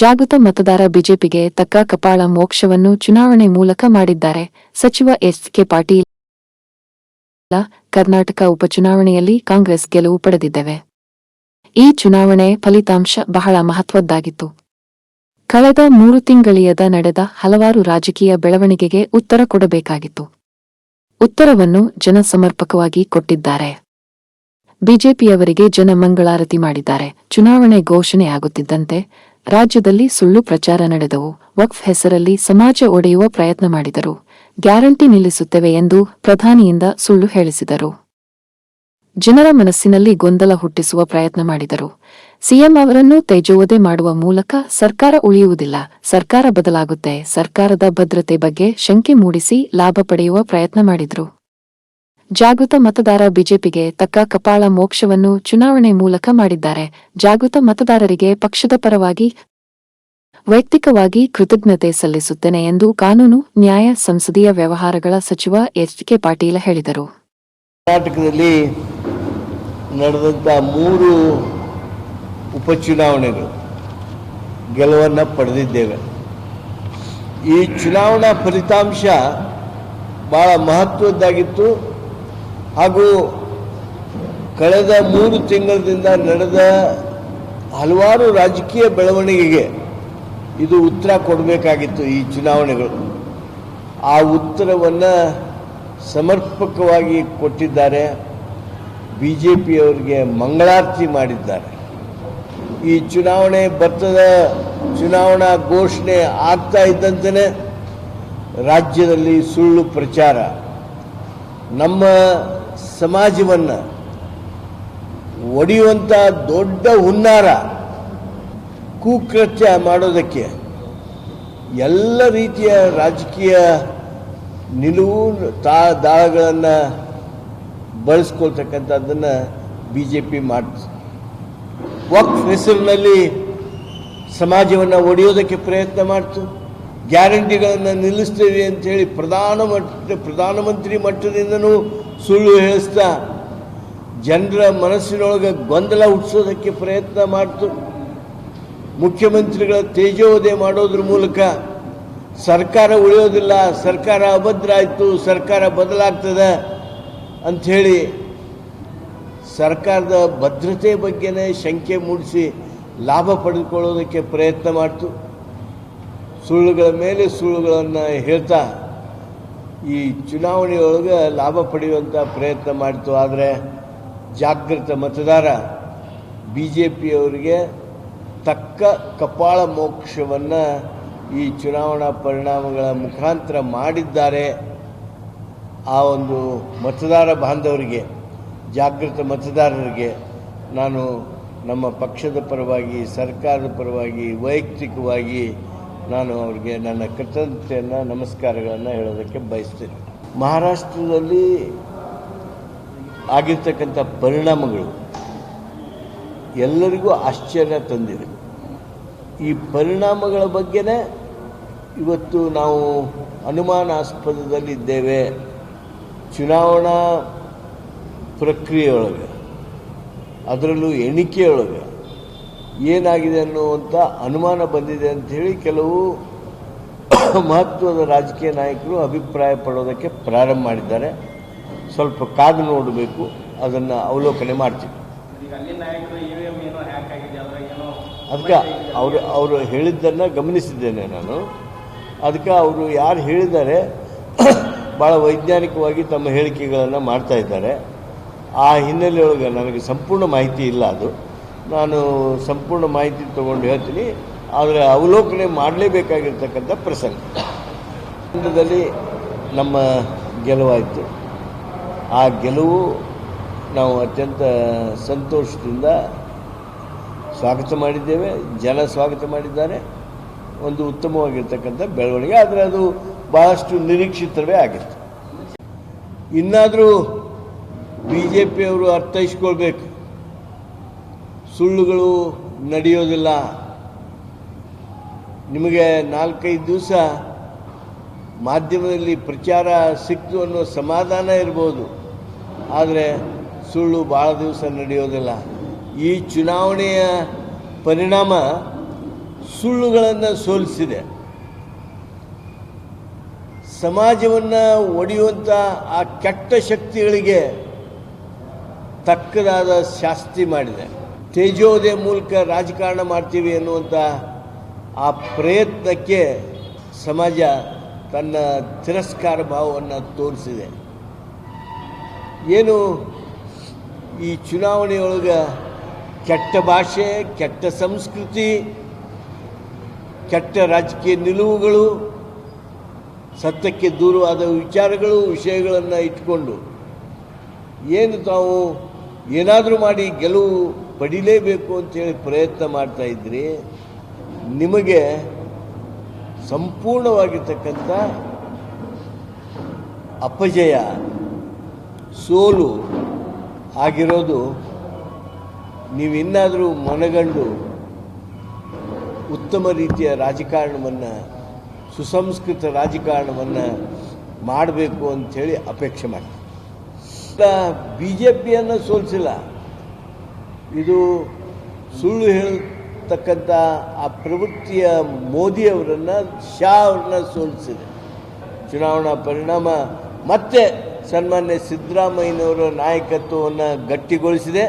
ಜಾಗೃತ ಮತದಾರ ಬಿಜೆಪಿಗೆ ತಕ್ಕ ಕಪಾಳ ಮೋಕ್ಷವನ್ನು ಚುನಾವಣೆ ಮೂಲಕ ಮಾಡಿದ್ದಾರೆ. ಸಚಿವ ಎಸ್ ಕೆ ಪಾಟೀಲ್ ಕರ್ನಾಟಕ ಉಪಚುನಾವಣೆಯಲ್ಲಿ ಕಾಂಗ್ರೆಸ್ ಗೆಲುವು ಪಡೆದಿದ್ದೇವೆ. ಈ ಚುನಾವಣೆ ಫಲಿತಾಂಶ ಬಹಳ ಮಹತ್ವದ್ದಾಗಿತ್ತು. ಕಳೆದ ಮೂರು ತಿಂಗಳಿಯದ ನಡೆದ ಹಲವಾರು ರಾಜಕೀಯ ಬೆಳವಣಿಗೆಗೆ ಉತ್ತರ ಕೊಡಬೇಕಾಗಿತ್ತು. ಉತ್ತರವನ್ನು ಜನ ಸಮರ್ಪಕವಾಗಿ ಕೊಟ್ಟಿದ್ದಾರೆ. ಬಿಜೆಪಿಯವರಿಗೆ ಜನ ಮಂಗಳಾರತಿ ಮಾಡಿದ್ದಾರೆ. ಚುನಾವಣೆ ಘೋಷಣೆಯಾಗುತ್ತಿದ್ದಂತೆ ರಾಜ್ಯದಲ್ಲಿ ಸುಳ್ಳು ಪ್ರಚಾರ ನಡೆದವು. ವಕ್ಫ್ ಹೆಸರಲ್ಲಿ ಸಮಾಜ ಒಡೆಯುವ ಪ್ರಯತ್ನ ಮಾಡಿದರು. ಗ್ಯಾರಂಟಿ ನಿಲ್ಲಿಸುತ್ತೇವೆ ಎಂದು ಪ್ರಧಾನಿಯಿಂದ ಸುಳ್ಳು ಹೇಳಿಸಿದರು. ಜನರ ಮನಸ್ಸಿನಲ್ಲಿ ಗೊಂದಲ ಹುಟ್ಟಿಸುವ ಪ್ರಯತ್ನ ಮಾಡಿದರು. ಸಿಎಂ ಅವರನ್ನು ತೇಜೋವದೆ ಮಾಡುವ ಮೂಲಕ ಸರ್ಕಾರ ಉಳಿಯುವುದಿಲ್ಲ. ಸರ್ಕಾರ ಬದಲಾಗುತ್ತೆ. ಸರ್ಕಾರದ ಭದ್ರತೆ ಬಗ್ಗೆ ಶಂಕೆ ಮೂಡಿಸಿ ಲಾಭ ಪಡೆಯುವ ಪ್ರಯತ್ನ ಮಾಡಿದರು. ಜಾಗೃತ ಮತದಾರ ಬಿಜೆಪಿಗೆ ತಕ್ಕ ಕಪಾಳ ಮೋಕ್ಷವನ್ನು ಚುನಾವಣೆ ಮೂಲಕ ಮಾಡಿದ್ದಾರೆ. ಜಾಗೃತ ಮತದಾರರಿಗೆ ಪಕ್ಷದ ಪರವಾಗಿ ವೈಯಕ್ತಿಕವಾಗಿ ಕೃತಜ್ಞತೆ ಸಲ್ಲಿಸುತ್ತೇನೆ ಎಂದು ಕಾನೂನು, ನ್ಯಾಯ, ಸಂಸದೀಯ ವ್ಯವಹಾರಗಳ ಸಚಿವ ಎಚ್. ಕೆ. ಪಾಟೀಲ ಹೇಳಿದರು. ಕರ್ನಾಟಕದಲ್ಲಿ ನಡೆದಂಥ ಮೂರು ಉಪಚುನಾವಣೆಗಳು ಗೆಲುವನ್ನು ಪಡೆದಿದ್ದೇವೆ. ಈ ಚುನಾವಣಾ ಫಲಿತಾಂಶ ಬಹಳ ಮಹತ್ವದ್ದಾಗಿತ್ತು. ಹಾಗೂ ಕಳೆದ ಮೂರು ತಿಂಗಳಿಂದ ನಡೆದ ಹಲವಾರು ರಾಜಕೀಯ ಬೆಳವಣಿಗೆಗೆ ಇದು ಉತ್ತರ ಕೊಡಬೇಕಾಗಿತ್ತು ಈ ಚುನಾವಣೆಗಳು. ಆ ಉತ್ತರವನ್ನು ಸಮರ್ಪಕವಾಗಿ ಕೊಟ್ಟಿದ್ದಾರೆ. ಬಿ ಜೆ ಪಿಯವರಿಗೆ ಮಂಗಳಾರತಿ ಮಾಡಿದ್ದಾರೆ. ಈ ಚುನಾವಣೆ ಬರ್ತದ ಚುನಾವಣಾ ಘೋಷಣೆ ಆಗ್ತಾ ಇದ್ದಂತೆಯೇ ರಾಜ್ಯದಲ್ಲಿ ಸುಳ್ಳು ಪ್ರಚಾರ. ನಮ್ಮ ಸಮಾಜವನ್ನು ಒಡೆಯುವಂಥ ದೊಡ್ಡ ಹುನ್ನಾರ ಕುಕೃತ್ಯ ಮಾಡೋದಕ್ಕೆ ಎಲ್ಲ ರೀತಿಯ ರಾಜಕೀಯ ನಿಲುವು ತಾ ದಾಳಗಳನ್ನು ಬಳಸ್ಕೊಳ್ತಕ್ಕಂಥದ್ದನ್ನು ಬಿ ಜೆ ಪಿ ಮಾಡ್ತು ವಕ್ಫ್ ಹೆಸರಿನಲ್ಲಿ ಸಮಾಜವನ್ನು ಒಡೆಯೋದಕ್ಕೆ ಪ್ರಯತ್ನ ಮಾಡ್ತು. ಗ್ಯಾರಂಟಿಗಳನ್ನು ನಿಲ್ಲಿಸ್ತೇವೆ ಅಂಥೇಳಿ ಪ್ರಧಾನ ಮಟ್ಟ ಪ್ರಧಾನಮಂತ್ರಿ ಮಟ್ಟದಿಂದನೂ ಸುಳ್ಳು ಹೇಳಿಸ್ತಾ ಜನರ ಮನಸ್ಸಿನೊಳಗೆ ಗೊಂದಲ ಹುಟ್ಟಿಸೋದಕ್ಕೆ ಪ್ರಯತ್ನ ಮಾಡ್ತು. ಮುಖ್ಯಮಂತ್ರಿಗಳ ತೇಜೋವಧೆ ಮಾಡೋದ್ರ ಮೂಲಕ ಸರ್ಕಾರ ಉಳಿಯೋದಿಲ್ಲ, ಸರ್ಕಾರ ಅಭದ್ರ ಆಯಿತು, ಸರ್ಕಾರ ಬದಲಾಗ್ತದೆ ಅಂಥೇಳಿ ಸರ್ಕಾರದ ಭದ್ರತೆ ಬಗ್ಗೆನೇ ಶಂಕೆ ಮೂಡಿಸಿ ಲಾಭ ಪಡೆದುಕೊಳ್ಳೋದಕ್ಕೆ ಪ್ರಯತ್ನ ಮಾಡ್ತು. ಸುಳ್ಳುಗಳ ಮೇಲೆ ಸುಳ್ಳುಗಳನ್ನು ಹೇಳ್ತಾ ಈ ಚುನಾವಣೆಯೊಳಗೆ ಲಾಭ ಪಡೆಯುವಂಥ ಪ್ರಯತ್ನ ಮಾಡಿತು. ಆದರೆ ಜಾಗೃತ ಮತದಾರ ಬಿ ಜೆ ಪಿಯವರಿಗೆ ತಕ್ಕ ಕಪಾಳ ಮೋಕ್ಷವನ್ನು ಈ ಚುನಾವಣಾ ಪರಿಣಾಮಗಳ ಮುಖಾಂತರ ಮಾಡಿದ್ದಾರೆ ಆ ಒಂದು ಮತದಾರ ಬಾಂಧವರಿಗೆ, ಜಾಗೃತ ಮತದಾರರಿಗೆ ನಾನು ನಮ್ಮ ಪಕ್ಷದ ಪರವಾಗಿ, ಸರ್ಕಾರದ ಪರವಾಗಿ, ವೈಯಕ್ತಿಕವಾಗಿ ನಾನು ಅವ್ರಿಗೆ ನನ್ನ ಕೃತಜ್ಞತೆಯನ್ನು, ನಮಸ್ಕಾರಗಳನ್ನು ಹೇಳೋದಕ್ಕೆ ಬಯಸ್ತೇನೆ. ಮಹಾರಾಷ್ಟ್ರದಲ್ಲಿ ಆಗಿರ್ತಕ್ಕಂಥ ಪರಿಣಾಮಗಳು ಎಲ್ಲರಿಗೂ ಆಶ್ಚರ್ಯ ತಂದಿದೆ. ಈ ಪರಿಣಾಮಗಳ ಬಗ್ಗೆನೇ ಇವತ್ತು ನಾವು ಅನುಮಾನಾಸ್ಪದದಲ್ಲಿದ್ದೇವೆ. ಚುನಾವಣಾ ಪ್ರಕ್ರಿಯೆಯೊಳಗೆ, ಅದರಲ್ಲೂ ಎಣಿಕೆಯೊಳಗೆ. ಏನಾಗಿದೆ ಅನ್ನುವಂಥ ಅನುಮಾನ ಬಂದಿದೆ ಅಂಥೇಳಿ ಕೆಲವು ಮಹತ್ವದ ರಾಜಕೀಯ ನಾಯಕರು ಅಭಿಪ್ರಾಯ ಪಡೋದಕ್ಕೆ ಪ್ರಾರಂಭ ಮಾಡಿದ್ದಾರೆ. ಸ್ವಲ್ಪ ಕಾದು ನೋಡಬೇಕು ಅದನ್ನು ಅವಲೋಕನೆ ಮಾಡ್ತೀವಿ. ಅದಕ್ಕೆ ಅವರು ಅವರು ಹೇಳಿದ್ದನ್ನು ಗಮನಿಸಿದ್ದೇನೆ ನಾನು. ಅದಕ್ಕೆ ಅವರು ಯಾರು ಹೇಳಿದ್ದಾರೆ ಭಾಳ ವೈಜ್ಞಾನಿಕವಾಗಿ ತಮ್ಮ ಹೇಳಿಕೆಗಳನ್ನು ಮಾಡ್ತಾ ಇದ್ದಾರೆ. ಆ ಹಿನ್ನೆಲೆಯೊಳಗೆ ನನಗೆ ಸಂಪೂರ್ಣ ಮಾಹಿತಿ ಇಲ್ಲ ಅದು. ನಾನು ಸಂಪೂರ್ಣ ಮಾಹಿತಿ ತೊಗೊಂಡು ಹೇಳ್ತೀನಿ. ಆದರೆ ಅವಲೋಕನೆ ಮಾಡಲೇಬೇಕಾಗಿರ್ತಕ್ಕಂಥ ಪ್ರಸಂಗ. ಕೇಂದ್ರದಲ್ಲಿ ನಮ್ಮ ಗೆಲುವಾಯಿತು. ಆ ಗೆಲುವು ನಾವು ಅತ್ಯಂತ ಸಂತೋಷದಿಂದ ಸ್ವಾಗತ ಮಾಡಿದ್ದೇವೆ. ಜನ ಸ್ವಾಗತ ಮಾಡಿದ್ದಾರೆ. ಒಂದು ಉತ್ತಮವಾಗಿರ್ತಕ್ಕಂಥ ಬೆಳವಣಿಗೆ. ಆದರೆ ಅದು ಬಹಳಷ್ಟು ನಿರೀಕ್ಷಿತವೇ ಆಗಿತ್ತು. ಇನ್ನಾದರೂ ಬಿ ಜೆ ಪಿಯವರು ಅರ್ಥೈಸ್ಕೊಳ್ಬೇಕು. ಸುಳ್ಳುಗಳು ನಡೆಯೋದಿಲ್ಲ. ನಿಮಗೆ ನಾಲ್ಕೈದು ದಿವಸ ಮಾಧ್ಯಮದಲ್ಲಿ ಪ್ರಚಾರ ಸಿಕ್ತು ಅನ್ನೋ ಸಮಾಧಾನ ಇರ್ಬೋದು. ಆದರೆ ಸುಳ್ಳು ಭಾಳ ದಿವಸ ನಡೆಯೋದಿಲ್ಲ. ಈ ಚುನಾವಣೆಯ ಪರಿಣಾಮ ಸುಳ್ಳುಗಳನ್ನು ಸೋಲಿಸಿದೆ. ಸಮಾಜವನ್ನು ಒಡೆಯುವಂಥ ಆ ಕೆಟ್ಟ ಶಕ್ತಿಗಳಿಗೆ ತಕ್ಕದಾದ ಶಾಸ್ತಿ ಮಾಡಿದೆ. ತೇಜೋದಯ ಮೂಲಕ ರಾಜಕಾರಣ ಮಾಡ್ತೀವಿ ಅನ್ನುವಂಥ ಆ ಪ್ರಯತ್ನಕ್ಕೆ ಸಮಾಜ ತನ್ನ ತಿರಸ್ಕಾರ ಭಾವವನ್ನು ತೋರಿಸಿದೆ. ಏನು ಈ ಚುನಾವಣೆಯೊಳಗೆ ಕೆಟ್ಟ ಭಾಷೆ, ಕೆಟ್ಟ ಸಂಸ್ಕೃತಿ, ಕೆಟ್ಟ ರಾಜಕೀಯ ನಿಲುವುಗಳು ಸತ್ಯಕ್ಕೆ ದೂರವಾದ ವಿಚಾರಗಳು, ವಿಷಯಗಳನ್ನು ಇಟ್ಕೊಂಡು, ಏನು ತಾವು ಏನಾದರೂ ಮಾಡಿ ಗೆಲುವು ಪಡಿಲೇಬೇಕು ಅಂತೇಳಿ ಪ್ರಯತ್ನ ಮಾಡ್ತಾ ಇದ್ರಿ, ನಿಮಗೆ ಸಂಪೂರ್ಣವಾಗಿರ್ತಕ್ಕಂಥ ಅಪಜಯ, ಸೋಲು ಆಗಿರೋದು ನೀವಿನ್ನಾದರೂ ಮನಗಂಡು ಉತ್ತಮ ರೀತಿಯ ರಾಜಕಾರಣವನ್ನು, ಸುಸಂಸ್ಕೃತ ರಾಜಕಾರಣವನ್ನು ಮಾಡಬೇಕು ಅಂಥೇಳಿ ಅಪೇಕ್ಷೆ ಮಾಡಿ ಬಿ ಜೆ ಪಿಯನ್ನು ಸೋಲಿಸಿಲ್ಲ. ಇದು ಸುಳ್ಳು ಹೇಳ್ತಕ್ಕಂಥ ಆ ಪ್ರವೃತ್ತಿಯ ಮೋದಿಯವರನ್ನು ಶಾ ಅವ್ರನ್ನ ಸೋಲಿಸಿದೆ. ಚುನಾವಣಾ ಪರಿಣಾಮ ಮತ್ತೆ ಸನ್ಮಾನ್ಯ ಸಿದ್ದರಾಮಯ್ಯನವರ ನಾಯಕತ್ವವನ್ನು ಗಟ್ಟಿಗೊಳಿಸಿದೆ.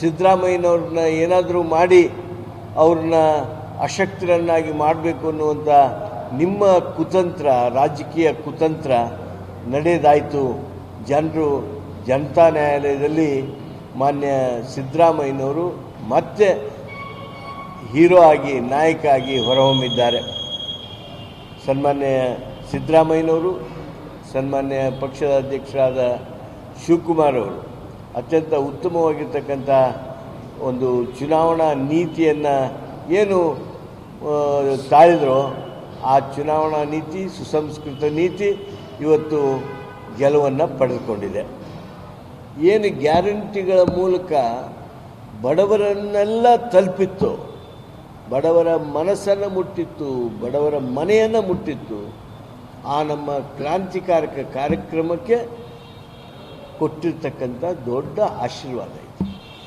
ಸಿದ್ದರಾಮಯ್ಯನವ್ರನ್ನ ಏನಾದರೂ ಮಾಡಿ ಅವ್ರನ್ನ ಅಶಕ್ತರನ್ನಾಗಿ ಮಾಡಬೇಕು ಅನ್ನುವಂಥ ನಿಮ್ಮ ಕುತಂತ್ರ, ರಾಜಕೀಯ ಕುತಂತ್ರ ನಡೆದಾಯಿತು. ಜನರು ಜನತಾ ನ್ಯಾಯಾಲಯದಲ್ಲಿ ಮಾನ್ಯ ಸಿದ್ದರಾಮಯ್ಯನವರು ಮತ್ತೆ ಹೀರೋ ಆಗಿ, ನಾಯಕ ಆಗಿ ಹೊರಹೊಮ್ಮಿದ್ದಾರೆ. ಸನ್ಮಾನ್ಯ ಸಿದ್ದರಾಮಯ್ಯನವರು, ಸನ್ಮಾನ್ಯ ಪಕ್ಷದ ಅಧ್ಯಕ್ಷರಾದ ಶಿವಕುಮಾರ್ ಅವರು, ಅತ್ಯಂತ ಉತ್ತಮವಾಗಿರ್ತಕ್ಕಂಥ ಒಂದು ಚುನಾವಣಾ ನೀತಿಯನ್ನು ಏನು ತಾಳಿದ್ರೋ, ಆ ಚುನಾವಣಾ ನೀತಿ, ಸುಸಂಸ್ಕೃತ ನೀತಿ ಇವತ್ತು ಗೆಲುವನ್ನು ಪಡೆದುಕೊಂಡಿದೆ. ಏನು ಗ್ಯಾರಂಟಿಗಳ ಮೂಲಕ ಬಡವರನ್ನೆಲ್ಲ ತಲುಪಿತ್ತು. ಬಡವರ ಮನಸ್ಸನ್ನು ಮುಟ್ಟಿತ್ತು, ಬಡವರ ಮನೆಯನ್ನು ಮುಟ್ಟಿತ್ತು. ಆ ನಮ್ಮ ಕ್ರಾಂತಿಕಾರಕ ಕಾರ್ಯಕ್ರಮಕ್ಕೆ ಕೊಟ್ಟಿರ್ತಕ್ಕಂಥ ದೊಡ್ಡ ಆಶೀರ್ವಾದ ಇದು.